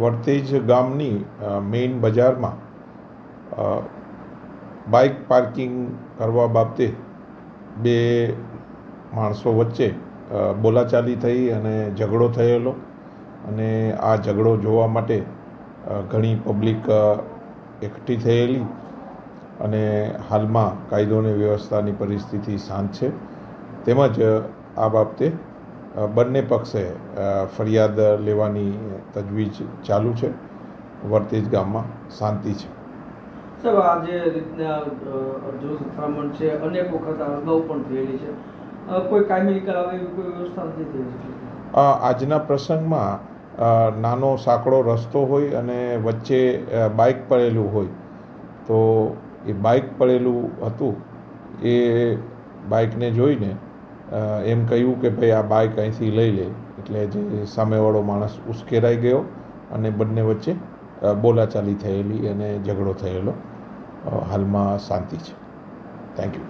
વર્તેજ ગામની મેઇન બજારમાં bike parking કરવા બાબતે બે માણસો વચ્ચે બોલાચાલી થઈ અને ઝઘડો થયેલો. અને આ ઝઘડો જોવા માટે ઘણી પબ્લિક એકઠી થયેલી. અને હાલમાં કાયદો અને વ્યવસ્થાની પરિસ્થિતિ શાંત છે. તેમજ આ બાબતે બંને પક્ષે ફરિયાદ લેવાની તજવીજ ચાલુ છે. વર્તેજ ગામમાં શાંતિ છે. સાહેબ આ જે રીતના અ, અરજીઓ અથડામણ છે અનેક વખત અગાઉ પણ થયેલી છે. કોઈ કાયમી આવે એવી કોઈ વ્યવસ્થા નથી થઈ આજના પ્રસંગમાં નાનો સાંકડો રસ્તો હોય અને વચ્ચે બાઇક પડેલું હોય તો એ બાઇક પડેલું હતું. એ બાઇકને જોઈને એમ કહ્યું કે ભાઈ આ બાઇક અહીંથી લઈ લે. એટલે જે સામેવાળો માણસ ઉશ્કેરાઈ ગયો અને બંને વચ્ચે બોલાચાલી થયેલી અને ઝઘડો થયેલો. હાલમાં શાંતિ છે. Thank you